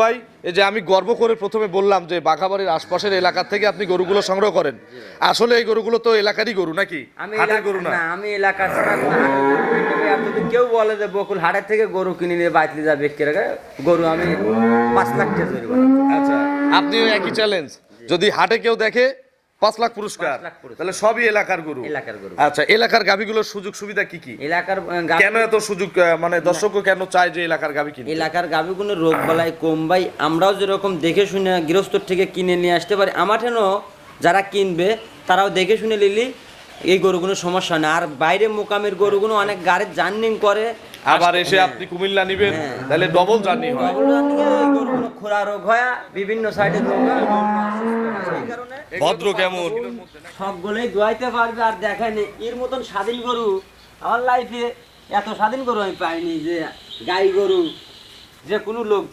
ভাই এই যে আমি গর্ব করে প্রথমে বললাম যে বাঘাবাড়ির আশপাশের এলাকা থেকে আপনি গরুগুলো সংগ্রহ করেন। আসলে এই গরুগুলো তো এলাকারই গরু নাকি? আমি এলাকার গরু না? আমি এলাকা ছাড়া কোনো হাটের গরু কিনতে পারি। আর যদি কেউ বলে যে বকুল হাটের থেকে গরু কিনে নিয়ে বাইতে যা বিক্রি গরু আমি পাঁচ লাখ টাকা আচ্ছা আপনিও একই চ্যালেঞ্জ যদি হাটে কেউ দেখে পাঁচ লাখ পুরস্কার। তাহলে সবই এলাকার গরু। এলাকার গরু। আচ্ছা এলাকার গাভীগুলোর সুযোগ সুবিধা কি কি? এলাকার কেন এত সুযোগ মানে দর্শকও কেন চায় যে এলাকার গাভী কিনে এলাকার গাভীগুলো রোগ বালাই কম ভাই আমরাও যেরকম দেখে শুনে গৃহস্থর থেকে কিনে নিয়ে আসতে পারি। আমার যারা কিনবে তারাও দেখে শুনে নিলি এই গরুগুলো সমস্যা না। আর বাইরে মোকামের গরুগুলো অনেক গাড়ির জার্নিং করে। আবার এসে আপনি কুমিল্লা নিবেন হ্যাঁ। তাহলে ডবল জার্নি হয়। গরুগুলো খোরা রোগ হয় বিভিন্ন সাইডে হয় হয়। ভদ্র কেমন? সবগুলোই দোয়াইতে পারবে আর দেখায়নি এর মতন স্বাধীন গরু আমার লাইফে এত স্বাধীন গরু আমি পাইনি যে গাই গরু যে কোনো লোক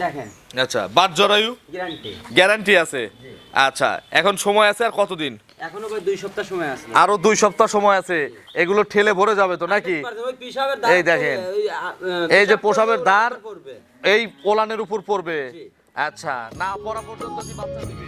দেখেন। আচ্ছা বাদ জরায়ু? গ্যারান্টি। গ্যারান্টি আছে? আচ্ছা এখন সময় আছে আর কতদিন? এখনও দুই সপ্তাহ সময় আছে। আরও দুই সপ্তাহ সময় আছে। এগুলো ঠেলে ভরে যাবে তো নাকি? এই দেখেন। এই যে পোশাবের দ্বার এই পোলানের উপর পড়বে। আচ্ছা না পড়া পর্যন্ত কি বাচ্চা দিবে?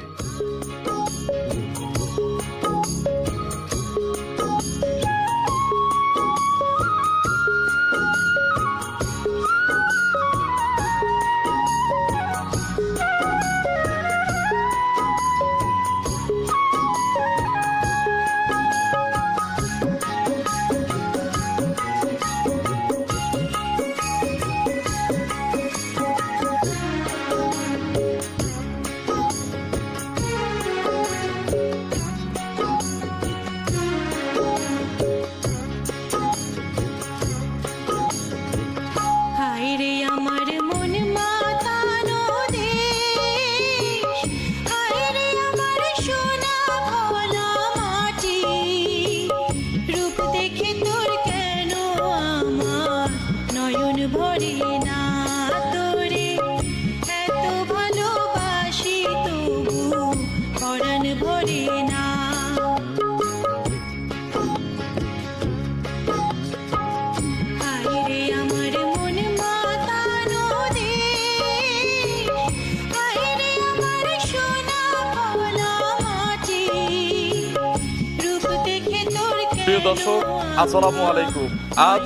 দর্শক, আসসালামু আলাইকুম। আজ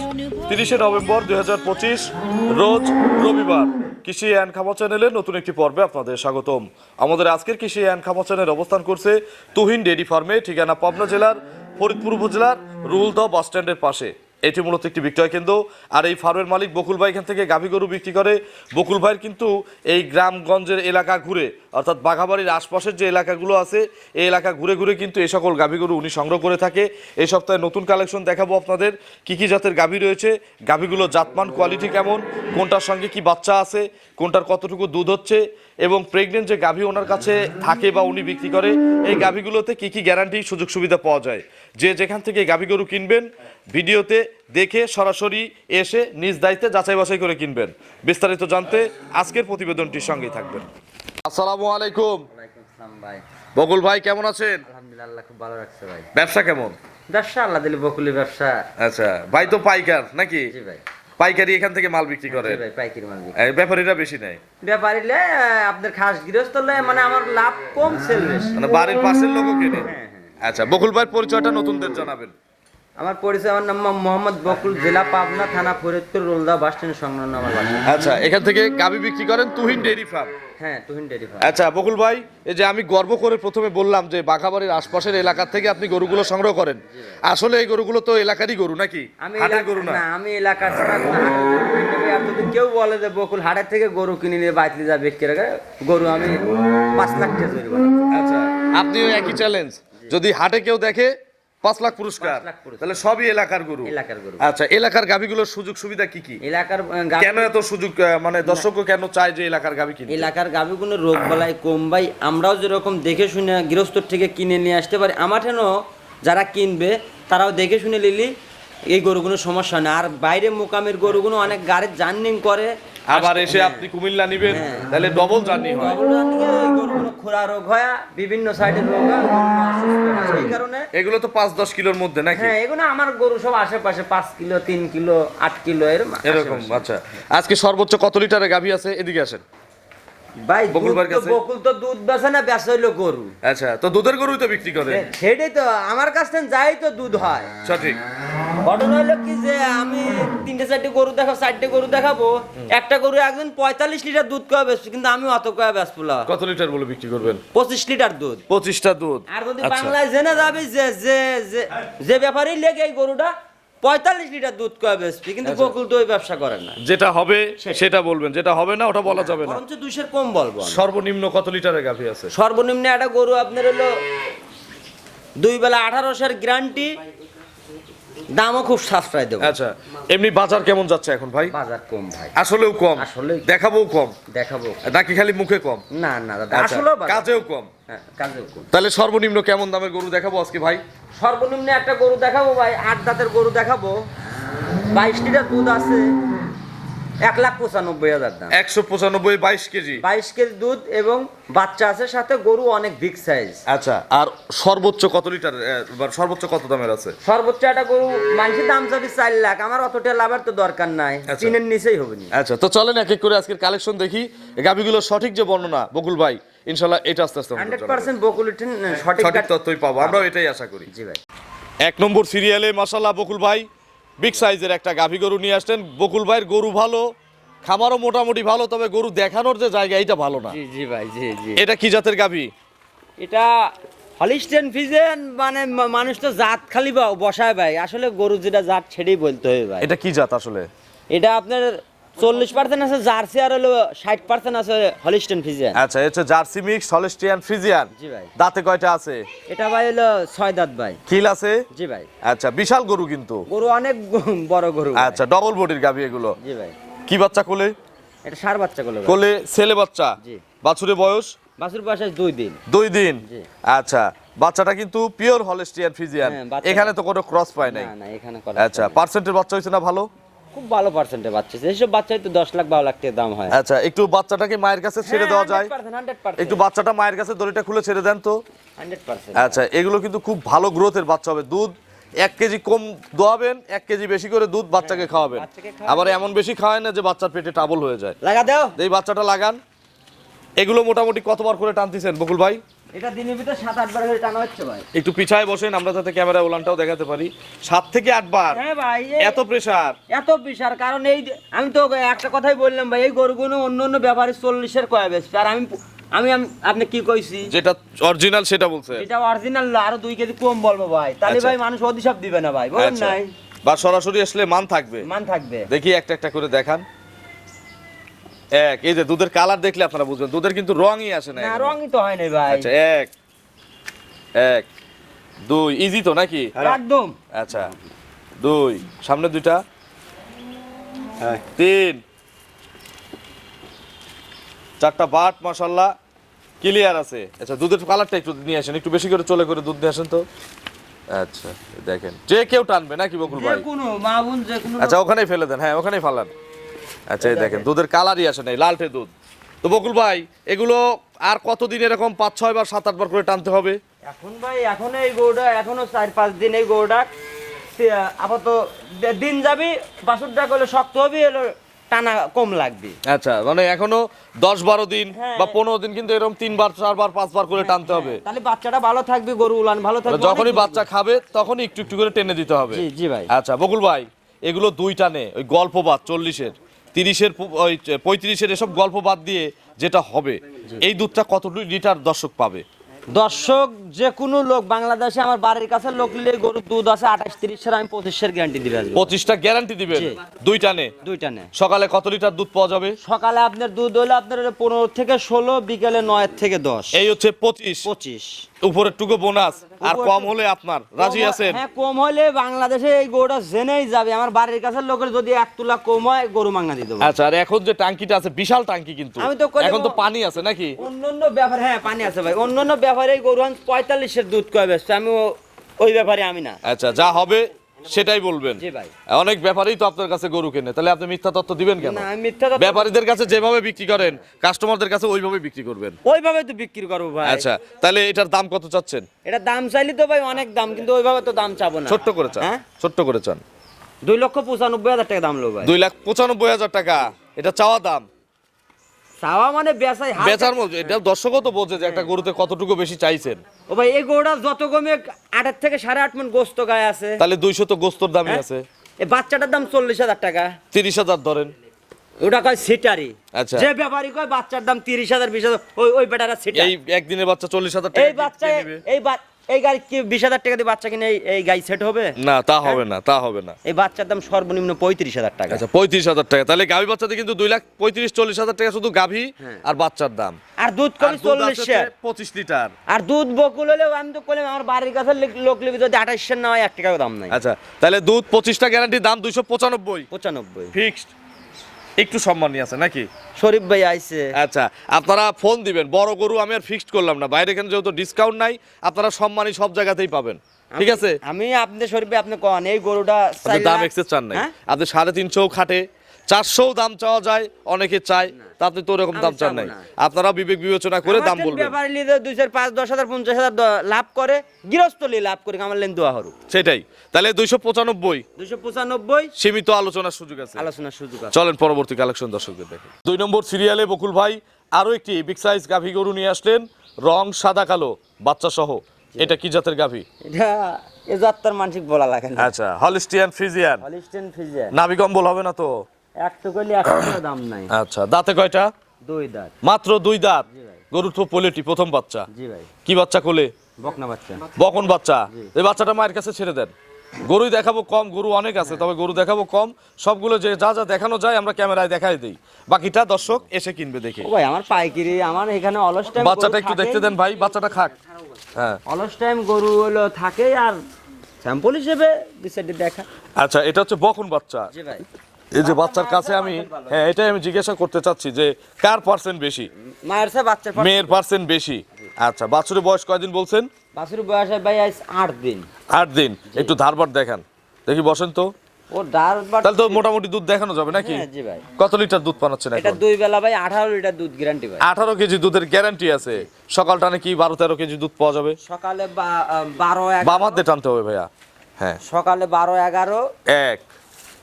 তিরিশে নভেম্বর দুই হাজার পঁচিশ, রোজ রবিবার কৃষি অ্যান্ড খামা চ্যানেলের নতুন একটি পর্বে আপনাদের স্বাগতম। আমাদের আজকের কৃষি অ্যান্ড খামা চ্যানেল অবস্থান করছে তুহিন ডেয়ারি ফার্মে, ঠিকানা পাবনা জেলার, ফরিদপুর উপজেলার, রুলদহ বাস স্ট্যান্ডের পাশে। এটি মূলত একটি বিক্রয় কেন্দ্র। আর এই ফার্মের মালিক বকুল ভাই এখান থেকে গাভী গরু বিক্রি করে। বকুল ভাইয়ের কিন্তু এই গ্রামগঞ্জের এলাকা ঘুরে, অর্থাৎ বাঘাবাড়ির আশপাশের যে এলাকাগুলো আছে, এই এলাকা ঘুরে ঘুরে কিন্তু এই সকল গাভী গরু উনি সংগ্রহ করে থাকে। এই সপ্তাহে নতুন কালেকশন দেখাবো আপনাদের, কি কি জাতের গাভী রয়েছে গাভীগুলো জাতমান, কোয়ালিটি কেমন, কোনটার সঙ্গে কি বাচ্চা আছে, কোনটার কতটুকু দুধ হচ্ছে এবং প্রেগনেন্ট যে গাভী ওনার কাছে থাকে বা উনি বিক্রি করে এই গাভীগুলোতে কি কি গ্যারান্টি সুযোগ সুবিধা পাওয়া যায়? যে যেখান থেকে গাভী গরু কিনবেন ভিডিওতে দেখে সরাসরি এসে নিজ দায়িত্বে যাচাই বাছাই করে কিনবেন। বিস্তারিত জানতে আজকের প্রতিবেদনটির সঙ্গেই থাকবেন। আসসালামু আলাইকুম। বকুল ভাই কেমন আছেন? আলহামদুলিল্লাহ খুব ভালো রাখছে ভাই। ব্যবসা কেমন? ব্যবসা আল্লাহ দিলে বকুলি ব্যবসা। আচ্ছা ভাই তো পাইকার নাকি? জি ভাই। পাইকারি এখান থেকে মাল বিক্রি করে পাইকারি মাল বিক্রি। ব্যাপারীরা বেশি নেয়। ব্যাপারিলে আহ, আপনার খাস গৃহস্থলে মানে আমার লাভ কম সেল বেশি। মানে বাড়ির পাশের লোকও কেনে। হ্যাঁ, আচ্ছা বকুল ভাইয়ের পরিচয়টা নতুনদের জানাবেন। আমার পরিচয় আমার নাম মোহাম্মদ বকুল জেলা পাবনা থানা ফরিদপুর রোলদা বাস স্ট্যান্ড সংলগ্ন আমার আচ্ছা এখান থেকে গাবি বিক্রি করেন তুহিন ডেইরি ফার্ম। হ্যাঁ তুহিন ডেরি ফার্ম। আচ্ছা বকুল ভাই এই যে আমি গর্ব করে প্রথমে বললাম যে বাঘাবাড়ির আশপাশের এলাকা থেকে আপনি গরুগুলো সংগ্রহ করেন। আসলে এই গরুগুলো তো এলাকারই গরু নাকি? আমি হাটের গরু না? আমি এলাকা ছাড়া কোনো হাটের গরু কিনতে পারি। আর যদি কেউ বলে যে বকুল হাটের থেকে গরু কিনে নিয়ে বাইতলি যা বিক্রি করে গরু আমি পাঁচ লাখ টাকা আচ্ছা আপনিও একই চ্যালেঞ্জ যদি হাটে কেউ দেখে পাঁচ লাখ পুরস্কার। তাহলে সবই এলাকার গরু। এলাকার গরু। আচ্ছা এলাকার গাভিগুলোর সুযোগ সুবিধা কি কি? এলাকার কেন এত সুযোগ মানে দর্শকও কেন চায় যে এলাকার গাভি কিনতে? এলাকার গাভিগুলো রোগ বালাই কম ভাই আমরাও যেরকম দেখে শুনে গৃহস্থর থেকে কিনে নিয়ে আসতে পারি। আমার যারা কিনবে তারাও দেখে শুনে নিলি এই গরুগুলো সমস্যা না। আর বাইরে মোকামের গরুগুলো অনেক গাড়ির জার্নিং করে আবার এসে আপনি কুমিল্লা নিবেন হ্যাঁ। তাহলে ডবল জার্নি হয়। খোরা রোগ হয় বিভিন্ন সাইডে রোগ হয় হয়। সেই কারণে এগুলো তো পাঁচ দশ কিলোর মধ্যে নাকি? হ্যাঁ এগুলো আমার গরু সব আশেপাশে পাঁচ কিলো তিন কিলো আট কিলো এরকম এরকম আচ্ছা। আজকে সর্বোচ্চ কত লিটারের গাভী আছে? এদিকে আসেন। ভাই বকুল দুধ ভাইয়ের তো কাছে? বকুল তো দুধ বেচে না বেচা হইল গরু। আচ্ছা তো দুধের গরুই তো বিক্রি করে। সেটাই তো আমার কাছ থেকে যাই তো দুধ হয়। সঠিক। ঘটনা হলো কি যে আমি তিনটে চারটে গরু দেখাবো চারটে গরু দেখাবো। একটা গরু একজন পঁয়তাল্লিশ লিটার দুধ কয়া বেচছি কিন্তু আমি অত কয়া বেচবো না। কত লিটার বলে বিক্রি করবেন? পঁচিশ লিটার দুধ। পঁচিশটা দুধ। আর যদি আচ্ছা। বাংলায় জেনে যাবে যে যে যে- যে ব্যাপারেই লেগে এই গরুটা পঁয়তাল্লিশ লিটার দুধ কয়া বেচবি? কিন্তু গোকুল দই ব্যবসা করেন না। যেটা হবে সেটা বলবেন। যেটা হবে না ওটা বলা যাবে না। বরঞ্চ দুইশের কম বলব আমি। সর্বনিম্ন কত লিটারের গাভী আছে? সর্বনিম্ন একটা গরু আপনার হলো দুই বেলা আঠারোশের গ্যারান্টি দামও খুব সাশ্রয় দেবো। আচ্ছা এমনি বাজার কেমন যাচ্ছে এখন ভাই? বাজার কম ভাই। আসলেও কম? আসলে দেখাবো কম? দেখাবো নাকি খালি মুখে কম? না না দাদা আচ্ছা, আসলেও কাজেও কম? হ্যাঁ, কাজেও কম। তাহলে সর্বনিম্ন কেমন দামের গরু দেখাবো আজকে ভাই? সর্বনিম্ন একটা গরু দেখাবো ভাই আট দাঁতের গরু দেখাবো। বাইশ লিটার দুধ আছে। এক লাখ পঁচানব্বই হাজার দাম। একশো পঁচানব্বই বাইশ কেজি। বাইশ কেজি দুধ এবং বাচ্চা আছে সাথে গরু অনেক বিগ সাইজ আচ্ছা আর সর্বোচ্চ কত লিটার বা সর্বোচ্চ কত দামের আছে? সর্বোচ্চ একটা গরু মানুষের দাম যাবে চার লাখ আমার অতটা লাভের তো দরকার নাই। আচ্ছা। তিনের নিচেই হবে না। আচ্ছা তো চলেন এক এক করে আজকের কালেকশন দেখি। গাভীগুলোর সঠিক যে বর্ণনা বকুল ভাই ইনশাল্লাহ এটা আস্তে আস্তে হান্ড্রেড। পার্সেন্ট বকুলিটেন সঠিক সঠিক তথ্যই পাবো আমরাও এটাই আশা করি। জি ভাই। এক নম্বর সিরিয়ালে মাসাল্লাহ বকুল ভাই বিগ সাইজের একটা গাভী গরু নিয়ে আসতেন বকুল ভাইয়ের গরু ভালো খামারও মোটামুটি ভালো তবে গরু দেখানোর যে জায়গা এটা ভালো না। জি জি ভাই জি জি। এটা কি জাতের গাভী? এটা হলিস্টেন ফিজেন মানে মা- মানুষ তো জাত খালি বা- বসায় ভাই। আসলে গরু যেটা জাত সেটাই বলতে হবে ভাই। এটা কি জাত আসলে? এটা আপনার চল্লিশ পার্সেন্ট আছে জার্সি আর হলো ষাট পার্সেন্ট আছে হলিস্টেন ফিজেন আচ্ছা এটা জার্সি মিক্স হলস্টিয়ান ফ্রিজিয়ান জি ভাই। দাঁতে কয়টা আছে? এটা ভাই হলো ছয় দাঁত ভাই। খিল আছে? জি ভাই। আচ্ছা বিশাল গরু কিন্তু। গরু অনেক বড় গরু আচ্ছা ডবল বডির গাভী এগুলো। জি ভাই। কি বাচ্চা কোলে? এটা সার বাচ্চা ভাই। কোলে ছেলে বাচ্চা? জি। বয়স? বাছুর বয়স দুই দিন। দুই দিন? আচ্ছা বাচ্চাটা কিন্তু পিওর হলস্টিয়ান ফিজিয়ান। হ্যাঁ, এখানে তো কোনো ক্রস পায় নাই। না না এখানে আচ্ছা পার্সেন্টের বাচ্চা হয়েছে না ভালো? খুব ভালো পার্সেন্টে বাচ্চা এইসব বাচ্চাই তো দশ লাখ বারো লাখ টাকা দাম হয়। আচ্ছা একটু বাচ্চাটাকে মায়ের কাছে ছেড়ে দেওয়া যায়। হান্ড্রেড একটু বাচ্চাটা মায়ের কাছে দড়িটা খুলে ছেড়ে দেন তো। আচ্ছা এগুলো কিন্তু খুব ভালো গ্রোথের বাচ্চা হবে। দুধ এক কেজি কম দোয়াবেন এক কেজি বেশি করে দুধ বাচ্চাকে খাওয়াবেন। বাচ্চাকে খাওয়াবেন। আবার এমন বেশি খাওয়ায় না যে বাচ্চার পেটে টাবল হয়ে যায়। লাগা দাও। এই বাচ্চাটা লাগান। এগুলো মোটামুটি কতবার করে টানতেছেন বকুল ভাই? এটা দিনের ভিতরে সাত আট বার করে টানা হচ্ছে ভাই। একটু পিছায় বসেন আমরা যাতে ক্যামেরা ওলানটাও দেখাতে পারি। সাত থেকে আটবার হ্যাঁ ভাই এই- এত প্রেসার এত বিশাল কারণ এই আমি তো একটা কথাই বললাম ভাই এই গরুগুলো অন্য অন্য ব্যাপারে চল্লিশের কয়া বেশি আর আমি আমি আমি- আপনি কি কইছি? যেটা অরিজিনাল সেটা বলছে। এটা অরিজিনাল আরও দুই কেজি কম বলব ভাই। তাহলে আচ্ছা। ভাই মানুষ অধিসব দিবে না ভাই বলেন আচ্ছা। নাই। বা সরাসরি আসলে মান থাকবে। মান থাকবে। দেখি একটা একটা করে দেখান। এক এই যে দুধের কালার দেখলে আপনারা বুঝবেন। দুধের কিন্তু রঙই আসে না না রঙই তো হয় নাই ভাই। আচ্ছা এক এক দুই ইজি তো নাকি? একদম। আচ্ছা দুই সামনে দুইটা। তিন চারটা বাট মাসাল্লাহ ক্লিয়ার আছে। আচ্ছা দুধের কালারটা একটু নিয়ে আসেন একটু বেশি করে চলে করে দুধ নিয়ে আসেন তো। আচ্ছা দেখেন যে কেউ টানবে নাকি বকুল যে ভাই কোনো মা বোন যে কোনো আচ্ছা ওখানেই ফেলে দেন হ্যাঁ ওখানেই ফালান। আচ্ছা এই দেখেন দুধের কালারই আসে নাই লালটে দুধ। তো বকুল ভাই এগুলো আর কতদিন এরকম পাঁচ ছয় বার সাত আট বার করে টানতে হবে? এখন ভাই এখন এই গরুটা এখনও চার পাঁচ দিন এই গরুটা আপাতত দিন যাবি বাছুরটা করলে শক্ত হবে এলো টানা কম লাগবে। আচ্ছা মানে এখনও দশ বারো দিন হ্যাঁ। বা পনেরো দিন কিন্তু এরকম তিনবার চারবার পাঁচবার করে টানতে হবে। তাহলে বাচ্চাটা ভালো থাকবে গরু উলান ভালো থাকবে যখনই বাচ্চা খাবে তখনই একটু একটু করে টেনে দিতে হবে। জি ভাই। আচ্ছা বকুল ভাই এগুলো দুই টানে ওই গল্প বাদ চল্লিশের। তিরিশের ওই পঁয়ত্রিশের এসব গল্প বাদ দিয়ে যেটা হবে এই দুধটা কত লিটার দর্শক পাবে? দর্শক যে কোনো লোক বাংলাদেশে আমার বাড়ির কাছে লোক নিলে গরুর দুধ আছে আঠাশ তিরিশের আমি পঁচিশের গ্যারান্টি দিবে আসব পঁচিশটা গ্যারান্টি দিবেন? জি। দুই টানে দুইটা নে। সকালে কত লিটার দুধ পাওয়া যাবে? সকালে আপনার দুধ হলো আপনার পনেরো থেকে ষোলো বিকেলে নয় থেকে দশ। এই হচ্ছে পঁচিশ। পঁচিশ। উপরের টুকু বোনাস আর কম হলে আপনার রাজি আছেন? হ্যাঁ কম হলে বাংলাদেশে এই গরুটা জেনেই যাবে। আমার বাড়ির কাছের লোকের যদি এক তুলা কম হয় গরু মাঙ্গা দিয়ে দেবো। আচ্ছা আর এখন যে টাঙ্কিটা আছে বিশাল টাঙ্কি কিন্তু। আমি তো এখন তো পানি আছে নাকি? অন্যান্য ব্যাপার হ্যাঁ পানি আছে ভাই। অন্যান্য ব্যাপারে এই গরু পঁয়তাল্লিশের দুধ কয় ব্যস্ত আমি ওই ব্যাপারে আমি না। আচ্ছা যা হবে সেটাই বলবেন। অনেক ব্যাপারেই তো আপনার কাছে গরু কেনে। তাহলে আপনি মিথ্যা তথ্য দিবেন কেন? ব্যাপারীদের কাছে যেভাবে বিক্রি করেন কাস্টমারদের কাছে ওইভাবে বিক্রি করবেন। ওইভাবে তো বিক্রি করব ভাই। আচ্ছা তাহলে এটার দাম কত চাচ্ছেন? এটা দাম চাইলে তো ভাই অনেক দাম কিন্তু ওইভাবে তো দাম চাবো না। ছোট্ট করে চান হ্যাঁ? ছোট্ট করে চান। দুই লক্ষ পঁচানব্বই হাজার টাকা দাম লো ভাই। দুই লাখ পঁচানব্বই হাজার টাকা এটা চাওয়া দাম। চাওয়া মানে বেচাই বেচার মধ্যে এটা দর্শকও তো বোঝে যে একটা গরুতে কতটুকু বেশি চাইছেন। ও ভাই এই গরুটা যত কমে আটের থেকে সাড়ে আট মন গোস্ত গায়ে আছে। তাহলে দুইশো তো গোস্তর দামই হ্যাঁ? আছে। এই বাচ্চাটার দাম চল্লিশ হাজার টাকা। তিরিশ হাজার ধরেন। ওটা কয় সিটারি? আচ্ছা। যে ব্যাপারী কয় বাচ্চার দাম তিরিশ হাজার বিশ হাজার ওই ওই বেটারা সিটারি। একদিনের বাচ্চা চল্লিশ হাজার এই বাচ্চা এই এই গাড়ি কি বিশ হাজার টাকা দিয়ে বাচ্চা কিনে এই- গাড়ি সেট হবে? না তা হবে না তা হবে না। এই বাচ্চার দাম সর্বনিম্ন পঁয়ত্রিশ হাজার টাকা। আচ্ছা পঁয়ত্রিশ হাজার টাকা। তাহলে গাভী বাচ্চাতে কিন্তু দুই লাখ পঁয়ত্রিশ চল্লিশ হাজার টাকা শুধু গাভী হ্যাঁ। আর বাচ্চার দাম। আর দুধ কম চল্লিশ পঁচিশ লিটার। আর দুধ বকুল হলেও আমি তো করলাম আমার বাড়ির কাছে লোক- লিবি যদি আঠাশ না হয় এক টাকাও দাম নাই। আচ্ছা তাহলে দুধ পঁচিশটা গ্যারান্টি দাম দুইশো পঁচানব্বই। পঁচানব্বই। ফিক্সড একটু সম্মান নিয়ে আছে নাকি? শরীফ ভাই আইছে। আচ্ছা আপনারা ফোন দিবেন। বড় গরু আমি আর ফিক্সড করলাম না। বাইরে এখানে যেহেতু ডিসকাউন্ট নাই আপনারা সম্মানই সব জায়গাতেই পাবেন। ঠিক আছে? আমি আপনি শরীফ ভাই আপনি কন? এই গরুটা দাম এক্সেস চান নাই। হ্যাঁ? আপনি সাড়ে তিনশো খাটে চারশো দাম চাওয়া যায় অনেকে চায় তা আপনি তো ওরকম দাম চান নাই। আপনারা বিবেক বিবেচনা করে দাম বলবেন। ব্যাপারী নিলে দুই চার পাঁচ দশ হাজার পঞ্চাশ হাজার লাভ করে গৃহস্থ নিয়ে লাভ করে আমার লেন দোয়া হরু সেটাই। তাহলে দুইশো পঁচানব্বই। দুইশো পঁচানব্বই সীমিত আলোচনার সুযোগ আছে। আলোচনার সুযোগ আছে। চলেন পরবর্তী কালেকশন দর্শকদের দেখে। দুই নম্বর সিরিয়ালে বকুল ভাই আরও একটি বিগ সাইজ গাভী গরু নিয়ে আসলেন রং সাদা কালো বাচ্চা সহ এটা কি জাতের গাভী? এটা এ যাত্রার মানসিক বলা লাগে না। আচ্ছা হলিস্টিয়ান ফ্রিজিয়ান হলিস্টেন ফিজিয়ান নাভি কম্বল হবে না তো? একটু করলে একশো দাম নাই। আচ্ছা দাঁতে কয়টা? দুই দাঁত। মাত্র দুই দাঁত? গরুর তো পোলেটি প্রথম বাচ্চা। জি ভাই। কি বাচ্চা কোলে? বকনা বাচ্চা। বকন বাচ্চা। এই বাচ্চাটা মায়ের কাছে ছেড়ে দেন। গরুই দেখাবো কম গরু অনেক আছে তবে গরু দেখাবো কম। সবগুলো যে যা যা দেখানো যায় আমরা ক্যামেরায় দেখাই দিই। বাকিটা দর্শক এসে কিনবে দেখে। ভাই আমার পাইকারি আমার এখানে অলস টাইম বাচ্চাটা একটু দেখতে দেন ভাই বাচ্চাটা খাক। হ্যাঁ। অলস টাইম গরু হলো থাকে আর স্যাম্পল হিসেবে দেখা। আচ্ছা এটা হচ্ছে বকন বাচ্চা। জি ভাই। এই যে বাচ্চার কাছে আমি হ্যাঁ এটাই আমি জিজ্ঞাসা করতে চাচ্ছি যে কার পার্সেন্ট বেশি? মায়ের মেয়ের পার্সেন্ট বেশি। আচ্ছা বাছুরের বয়স কয়দিন বলছেন? বাছুর বয়স ভাই আজ আট দিন। আট দিন। একটু ধারবার দেখান। দেখি বসেন তো। ও ডার বাট তাহলে তো মোটামুটি দুধ দেখানো যাবে নাকি? হ্যাঁ জি ভাই। কত লিটার দুধ পাচ্ছেন এটা দুই বেলা ভাই আঠারো লিটার দুধ গ্যারান্টি ভাই। আঠারো কেজি দুধের গ্যারান্টি আছে। সকাল টানে কি বারো তেরো কেজি দুধ পাওয়া যাবে? সকালে বারো এক বাম হাত দিয়ে টানতে হবে ভাইয়া। হ্যাঁ। সকালে বারো এগারো। এক।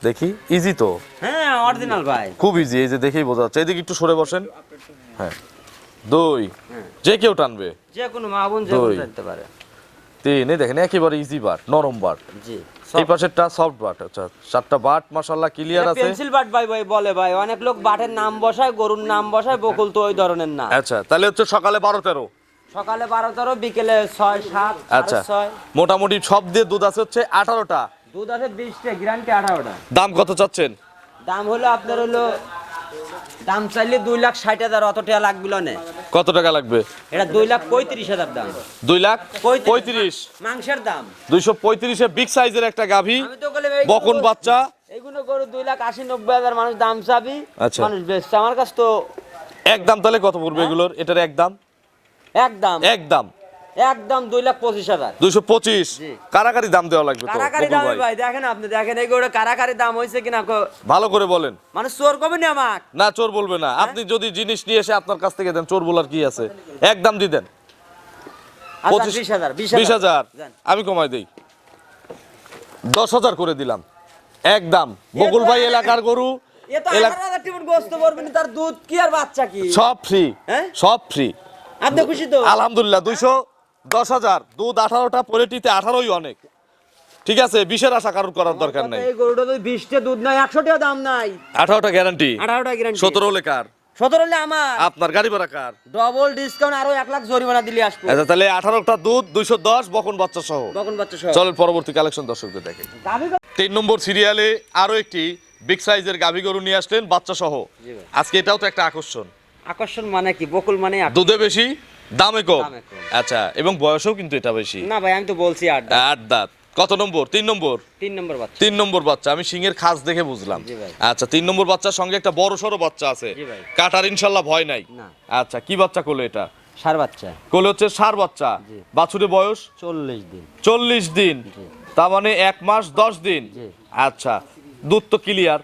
দেখি? ইজি তো। হ্যাঁ অরিজিনাল ভাই। খুব ইজি এই যে দেখেই বোঝা যাচ্ছে। এদিকে একটু সরে বসেন। হ্যাঁ। দুই। যে কেউ টানবে। যে কোনো মা বোন যে দুই। পারে। তিন এই দেখেন একেবারে ইজি বার নরম বার জি এই পাশেরটা সফট বাট আচ্ছা চারটা বাট মাশাল্লাহ ক্লিয়ার আছে। পেন্সিল বাট ভাই ভাই বলে ভাই। অনেক লোক বাটের নাম বসায় গরুর নাম বসায় বকুল তো ওই ধরনের না। আচ্ছা তাহলে হচ্ছে সকালে বারো তেরো। সকালে বারো তেরো বিকেলে ছয় সাত আচ্ছা। ছয়। মোটামুটি সব দিয়ে দুধ আছে হচ্ছে আঠারোটা। দুধ আছে বিশটা গ্যারান্টি আঠারোটা। দাম কত চাচ্ছেন? দাম হলো আপনার হলো দাম চাইলে দুই লাখ ষাট হাজার অত টাকা লাগবিল না কত টাকা লাগবে? এটা দুই লাখ পঁয়ত্রিশ হাজার দাম। দুই লাখ পঁয়ত্রিশ মাংসের দাম। দুইশো পঁয়ত্রিশে বিগ সাইজের একটা গাভী বকন বাচ্চা। এইগুলো গরু দুই লাখ আশি নব্বই হাজার মানুষ দাম চাবি আচ্ছা। মানুষ বেচছে। আমার কাছে তো একদম তাহলে কত পড়বে এগুলোর? এটার একদম একদম একদম একদম দুই লাখ পঁচিশ হাজার। দুইশো পঁচিশ। কারাকারি দাম দেওয়া লাগবে কারাকারি দামে ভাই। দেখেন আপনি দেখেন এই গরু কারাকারি দাম হয়েছে কিনা ভালো করে বলেন। মানুষ চোর কবে না আমাক? না চোর বলবে না। আপনি যদি জিনিস নিয়ে এসে আপনার কাছ থেকে দেন চোর বলার কি আছে? একদম দিয়ে দেন। আচ্ছা বিশ হাজার আমি কমাই দেই। দশ হাজার করে দিলাম। একদম বকুল ভাই এলাকার গরু। তার দুধ কি আর বাচ্চা কি? সব ফ্রি হ্যাঁ? সব ফ্রি আপনি খুশি তো? আলহামদুলিল্লাহ দুইশো দশ হাজার। দুধ আঠারোটা পোলেটিতে আঠারোই অনেক। ঠিক আছে বিশের আশা কারোর করার দরকার নাই। এই গরুটা তো বিশটা দুধ নাই একশো টাকা দাম নাই। আঠারোটা গ্যারান্টি আঠারোটা গ্যারান্টি সতেরো সতেরো হলে আমার। আপনার গাড়ি ভাড়া কার? ডবল ডিসকাউন্ট আরও এক লাখ জরিমানা দিলে আসব। আচ্ছা তাহলে আঠারোটা দুধ দুইশো দশ বকন বাচ্চা সহ। তখন বাচ্চা সহ। চলেন পরবর্তী কালেকশন দর্শকদের দেখে। তিন নম্বর সিরিয়ালে আরও একটি বিগ সাইজের গাভী গরু নিয়ে আসলেন বাচ্চা সহ। আজকে এটাও তো একটা আকর্ষণ। আকর্ষণ মানে কি? বকুল মানে। দুধে বেশি দামে কম? আচ্ছা এবং বয়সেও কিন্তু এটা বেশি। না ভাই আমি তো বলছি আট দাম। আট দাঁত। কত নম্বর? তিন নম্বর? তিন নম্বর বাচ্চা। তিন নম্বর বাচ্চা। আমি সিংহের খাস দেখে বুঝলাম। আচ্ছা তিন নম্বর বাচ্চার সঙ্গে একটা বড় সড়ো বাচ্চা আছে। কাটার ইনশাল্লাহ ভয় নাই। না। আচ্ছা কি বাচ্চা কোলে এটা? সার বাচ্চা। কোলে হচ্ছে সার বাচ্চা। জি। বাছুরের বয়স? চল্লিশ দিন। চল্লিশ দিন। তার মানে এক মাস দশ দিন। জি। আচ্ছা দুধ তো ক্লিয়ার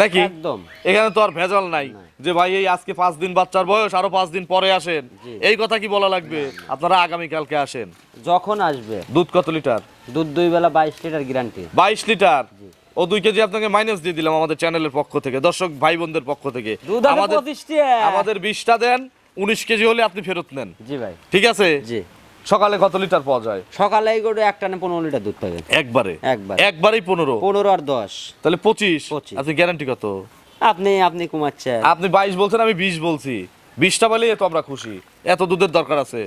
নাকি? একদম। এখানে তো আর ভেজাল নাই যে ভাই এই আজকে পাঁচ দিন বাচ্চার বয়স আরও পাঁচ দিন পরে আসেন। এই কথা কি বলা লাগবে? আপনারা আগামী কালকে আসেন। যখন আসবে। দুধ কত লিটার? দুধ দুই বেলা বাইশ লিটার গ্যারান্টি বাইশ লিটার? ও দুই কেজি আপনাকে মাইনাস দিয়ে দিলাম আমাদের চ্যানেলের পক্ষ থেকে দর্শক ভাই বোনদের পক্ষ থেকে। আমাদের আমাদের বিশটা দেন উনিশ কেজি হলে আপনি ফেরত নেন। জি ভাই। ঠিক আছে? জি। সকালে কত লিটার পাওয়া যায়? সকালে এই গরু একটা না পনেরো লিটার দুধ পাবে একবারে? একবার। একবারেই পনেরো? পনেরো আর দশ। তাহলে পঁচিশ। আপনি গ্যারান্টি কত? আপনি আপনি কমাচ্ছেন। আপনি বাইশ বলছেন আমি বিশ বলছি। বিশটা পেলেই তো আমরা খুশি। এত দুধের দরকার আছে।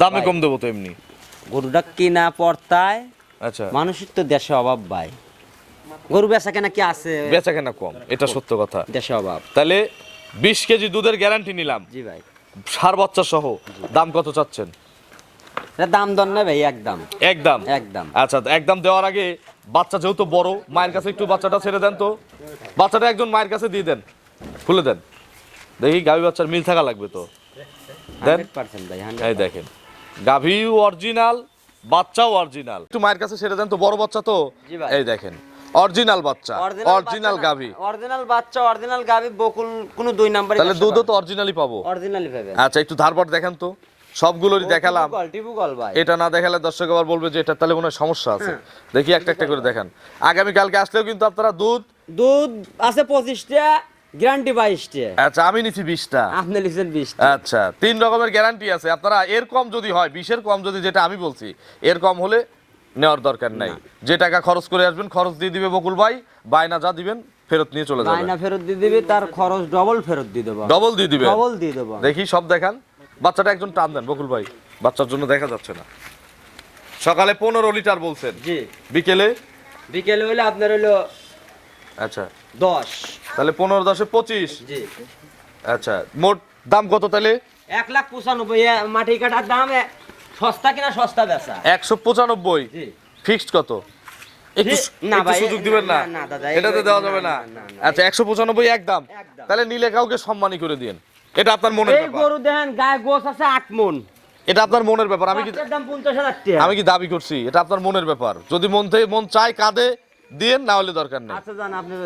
দামে কম দেবো তো এমনি। গরুটা কিনা পড়তায় আচ্ছা। মানুষের তো দেশে অভাব ভাই। গরু বেচা কেনা কি আছে? বেচা কেনা কম এটা সত্য কথা। দেশে অভাব। তাহলে বিশ কেজি দুধের গ্যারান্টি নিলাম। জি ভাই। সার বাচ্চা সহ দাম কত চাচ্ছেন? দাম দর না ভাই একদম। একদম? একদম। আচ্ছা একদম দেওয়ার আগে বাচ্চা যেহেতু বড় মায়ের কাছে একটু বাচ্চাটা ছেড়ে দেন তো। বাচ্চাটা একজন মায়ের কাছে দিয়ে দেন খুলে দেন। দেখি গাভী বাচ্চার মিল থাকা লাগবে তো। দেন। এই দেখেন গাভীও অরিজিনাল বাচ্চাও অরিজিনাল। একটু মায়ের কাছে ছেড়ে দেন তো বড় বাচ্চা তো। এই দেখেন অরিজিনাল বাচ্চা অরিজিনাল গাভী। অরিজিনাল বাচ্চা অরিজিনাল গাভি বকুল কোনো দুই নাম্বার তাহলে দুধও তো অরিজিনালি পাবো। অরিজিনালি পাবে। আচ্ছা একটু ধারপট দেখেন তো। সবগুলোরই দেখালাম। এটা না দেখালে দর্শক আবার বলবে যে এটা তাহলে কোনো সমস্যা আছে। দেখি একটা একটা করে দেখান। আগামী কালকে আসলেও কিন্তু আপনারা দুধ দুধ আছে পঁচিশটা গ্যারান্টি বাইশটা। আচ্ছা আমি বিশটা। আপনি বিশটা। আচ্ছা তিন রকমের গ্যারান্টি আছে। আপনারা এর কম যদি হয় বিশের কম যদি যেটা আমি বলছি এর কম হলে নেওয়ার দরকার নাই। যে টাকা খরচ করে আসবেন খরচ দিয়ে দিবে বকুল ভাই। বায়না যা দিবেন ফেরত নিয়ে চলে যাবেন বায়না ফেরত দিয়ে দিবি তার খরচ ডবল ফেরত দিয়ে দেবো। ডবল দিয়ে দিবে। ডবল দিয়ে দেবো। দেখি সব দেখান। বাচ্চাটা একজন টান দেন বকুল ভাই। বাচ্চার জন্য দেখা যাচ্ছে না। সকালে পনেরো লিটার বলছেন। জি। বিকেলে? বিকেল হইলে আপনার হইল আচ্ছা। দশ। তাহলে পনেরো দশে পঁচিশ? জি। আচ্ছা। মোট দাম কত তাহলে? এক লাখ পঁচানব্বই। মাটি কাটার দাম সস্তা কিনা সস্তা বেচা। একশো পঁচানব্বই? ফিক্সড কত? একটু সুযোগ দিবেন না। এটাতে দেওয়া যাবে না। আচ্ছা একশো পঁচানব্বই একদম একদম। তাহলে নিলে কাউকে সম্মানী করে দিন এটা আপনার মনের এই গরু দেখেন গায়ে গোছ আছে আট মন। এটা আপনার মনের ব্যাপার। আমি কি আমি কি দাবি করছি? এটা আপনার মনের ব্যাপার। যদি মন থেকে মন চায় কাঁদে দিয়েন না হলে দরকার নেই। আচ্ছা জান আপনি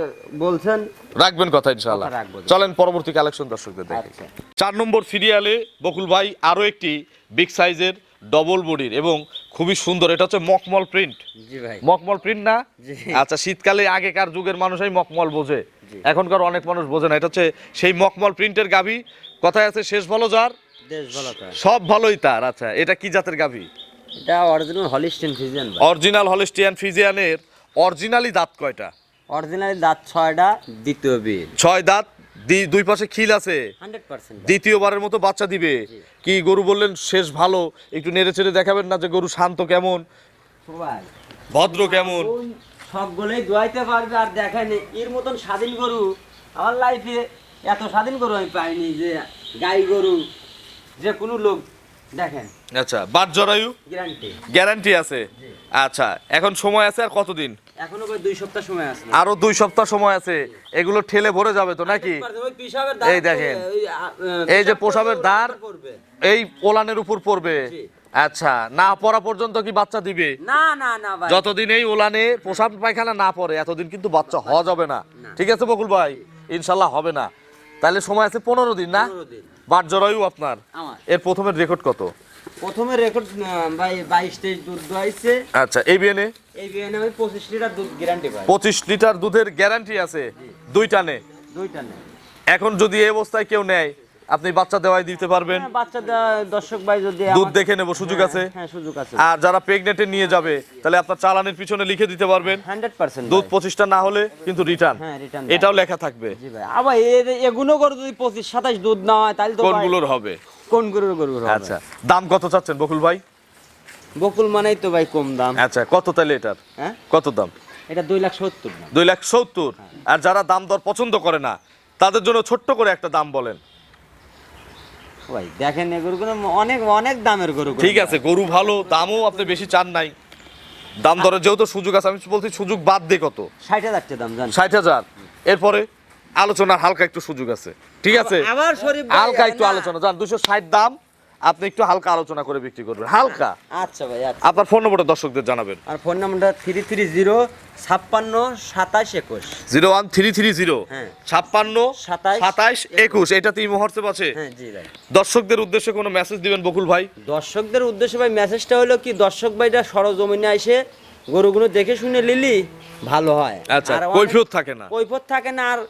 বলছেন। রাখবেন কথা ইনশাআল্লাহ। চলেন পরবর্তী কালেকশন দর্শকদের দেখে। আচ্ছা। চার নম্বর সিরিয়ালে বকুল ভাই আরও একটি বিগ সাইজের ডবল বডির এবং খুবই সুন্দর এটা হচ্ছে মকমল প্রিন্ট মকমল প্রিন্ট না? আচ্ছা শীতকালে আগেকার যুগের মানুষই মকমল বোঝে। এখনকার অনেক মানুষ বোঝে না এটা হচ্ছে সেই মকমল প্রিন্টের গাভী। কথায় আছে শেষ ভালো যার? সব ভালোই তার আচ্ছা এটা কি জাতের গাভী? এটা original Holstein Friesian original Holstein ফিজিয়ানের originally দাঁত কয়টা? অরিজিনাল দাঁত ছয়টা দ্বিতীয় বিল ছয় দাঁত দুই পাশে খিল আছে। দ্বিতীয়বারের মতো বাচ্চা দিবে। কি গরু বললেন শেষ ভালো। একটু নেড়ে চেড়ে দেখাবেন না যে গরু শান্ত কেমন। ভদ্র কেমন। সবগুলোই দোয়াইতে পারবে আর দেখায়নি এর মতন স্বাধীন গরু আমার লাইফে এত স্বাধীন গরু আমি পাইনি যে গাই গরু যে কোনো লোক দেখেন। আচ্ছা বাট জরায়ু? গ্যারান্টি গ্যারান্টি আছে। আচ্ছা এখন সময় আছে আর কতদিন? এখনও দুই সপ্তাহ সময় আছে? আরও দুই সপ্তাহ সময় আছে। এগুলো ঠেলে ভরে যাবে তো নাকি? এই দেখেন। এই যে পোশাবের দ্বার এই ওলানের উপর পড়বে। আচ্ছা না পড়া পর্যন্ত কি বাচ্চা দিবে? না না না ভাই। যতদিন এই ওলানে পোশাক পায়খানা না পড়ে এতদিন কিন্তু বাচ্চা হওয়া যাবে না। ঠিক আছে বকুল ভাই? ইনশাল্লাহ হবে না। তাহলে সময় আছে পনেরো দিন না? 15 বাট জরায়ু আপনার। এর প্রথমের রেকর্ড কত? প্রথমে রেকর্ড ভাই বাইশ তেইশ দুধ দোয়াইছে। আচ্ছা এই বিএনএ এই বিয়ানে আমি পঁচিশ লিটার দুধ গ্যারান্টি পাই পঁচিশ লিটার দুধের গ্যারান্টি আছে? দুই টানে দুইটা নেই এখন যদি এই অবস্থায় কেউ নেয় আপনি বাচ্চা দেওয়াই দিতে পারবেন? হ্যাঁ, বাচ্চা দর্শক ভাই যদি দুধ দেখে নেব সুযোগ হ্যাঁ, আছে? হ্যাঁ সুযোগ আছে। আর যারা প্রেগনেন্টে নিয়ে যাবে তাহলে আপনার চালানের পিছনে লিখে দিতে পারবেন। হান্ড্রেড পার্সেন্ট দুধ পঁচিশটা না হলে কিন্তু রিটার্ন হ্যাঁ, return এটাও লেখা থাকবে। জি ভাই। আবার এগুলো করে যদি পঁচিশ সাতাশ দুধ না হয় তাহলে তো কোনগুলোর হবে? কোন গরুর গরু আচ্ছা দাম কত চাচ্ছেন বকুল ভাই? বকুল মানেই তো ভাই কম দাম। আচ্ছা কত তাহলে এটার? হ্যাঁ? কত দাম? এটা দুই লাখ সত্তর দাম। দুই লাখ সত্তর? আর যারা দাম দর পছন্দ করে না তাদের জন্য ছোট্ট করে একটা দাম বলেন। ভাই দেখেন এ গরুগুলো অনেক অনেক দামের গরু ঠিক আছে গরু ভালো দামও আপনি বেশি চান নাই। দাম দরের যেহেতু সুযোগ আছে আমি বলছি সুযোগ বাদ দিয়ে কত? ষাট হাজার দাম জান। ষাট হাজার। এরপরে আলোচনার হালকা একটু সুযোগ আছে। ঠিক আছে? আবার শরীফ ভাই, হালকা একটু আলোচনা যান দুশো ষাট দাম আপনি একটু হালকা আলোচনা করে বিক্রি করবেন। হালকা। আচ্ছা ভাই আচ্ছা। আপনার ফোন নম্বরটা দর্শকদের জানাবেন। আর ফোন নাম্বারটা থ্রি থ্রি জিরো ছাপ্পান্ন সাতাশ একুশ। Zero one three three zero হ্যাঁ। ছাপ্পান্ন সাতাইশ একুশ। এটাতে মুহূর্তে আছে। হ্যাঁ জি ভাই। দর্শকদের উদ্দেশ্যে কোনো মেসেজ দিবেন বকুল ভাই? দর্শকদের উদ্দেশ্যে ভাই মেসেজটা হলো কি দর্শক ভাইরা সরজমিনে এসে গরুগুলো দেখে শুনে লিলি ভালো হয়। আচ্ছা কৈফিয়ত থাকে না। কৈফত থাকে না আর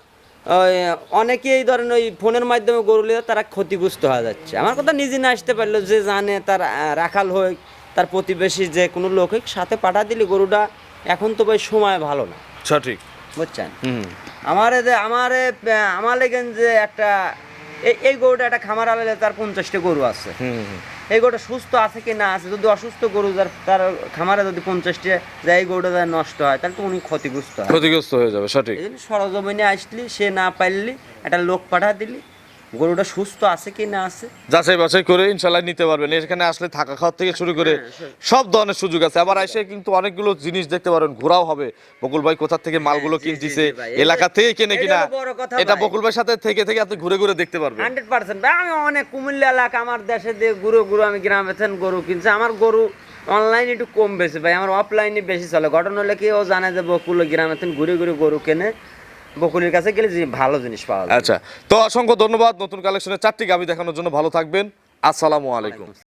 অনেকেই ধরেন ওই ফোনের মাধ্যমে গরু নিয়ে তারা ক্ষতিগ্রস্ত হয়ে যাচ্ছে। আমার কথা নিজে না আসতে পারল যে জানে তার রাখাল হোক তার প্রতিবেশী যে কোনো লোক হোক সাথে পাঠা দিলে গরুটা এখন তো ভাই সময় ভালো না। সঠিক। বুঝছেন? আমার আমার আমার লেগেন যে একটা এই গরুটা একটা খামার আলাদা তার পঞ্চাশটা গরু আছে। এই গরুটা সুস্থ আছে কি না আছে? যদি অসুস্থ গরু যার তার খামারে যদি পঞ্চাশটা যায় এই গরুটা যায় নষ্ট হয় তাহলে তো উনি ক্ষতিগ্রস্ত হয়। ক্ষতিগ্রস্ত হয়ে যাবে সঠিক। সরজমিনে আসলি সে না পারলি একটা লোক পাঠা দিলি গরুটা সুস্থ আছে কি না আছে? যাচাই বাছাই করে ইনশাল্লাহ নিতে পারবেন। এখানে আসলে থাকা খাওয়া থেকে শুরু করে সব ধরনের সুযোগ আছে। আবার এসে কিন্তু অনেকগুলো জিনিস দেখতে পারেন ঘোরাও হবে। বকুল ভাই কোথা থেকে মালগুলো হ্যাঁ, জি, কিনতেছে এলাকা থেকে কেনে কিনা এটা বকুল ভাইয়ের সাথে থেকে থেকে আপনি ঘুরে ঘুরে দেখতে পারবেন। Hundred percent. ভাই আমি অনেক কুমিল্লা এলাকা আমার দেশে দিয়ে গুরু গুরু আমি গ্রামে গরু কিনছি। আমার গরু অনলাইনে একটু কম বেশি ভাই। আমার অফলাইনে বেশি চলে। ঘটনা হলে কি ও জানে যে বকুল গ্রামে ঘুরে ঘুরে গরু কেনে। বকুলের কাছে গেলে যে ভালো জিনিস পাওয়া যায়। আচ্ছা তো অসংখ্য ধন্যবাদ নতুন কালেকশনের চারটি গাবি দেখানোর জন্য। ভালো থাকবেন। আসসালামু আলাইকুম।